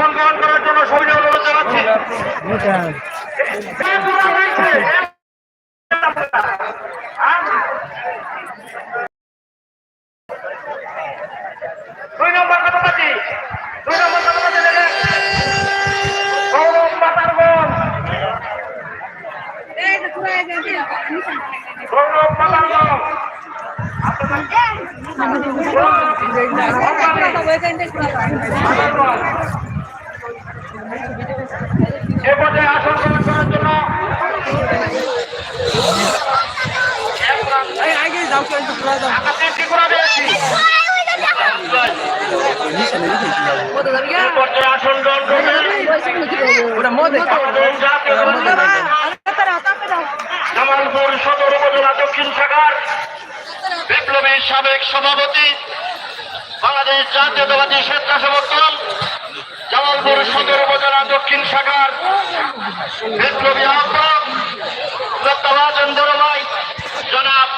আসন গ্রহণ করার জন্য সবাই অনুরোধ জানাচ্ছি দুই নম্বর কর্মপাতি দুই নম্বর কর্মপাতি গৌরব পর্যায়ে আসন গ্রহণ করবেন আমাদের জাতীয় জামালপুর সদর উপজেলা দক্ষিণ শাখার বিপ্লবী সাবেক সভাপতি বাংলাদেশ জাতীয়তাবাদী স্বেচ্ছাসেবক দল জামালপুর সদর উপজেলা দক্ষিণ শাখার বিপ্লবী আহ্বান প্রত্যাবাস আন্দোলনায় জনাব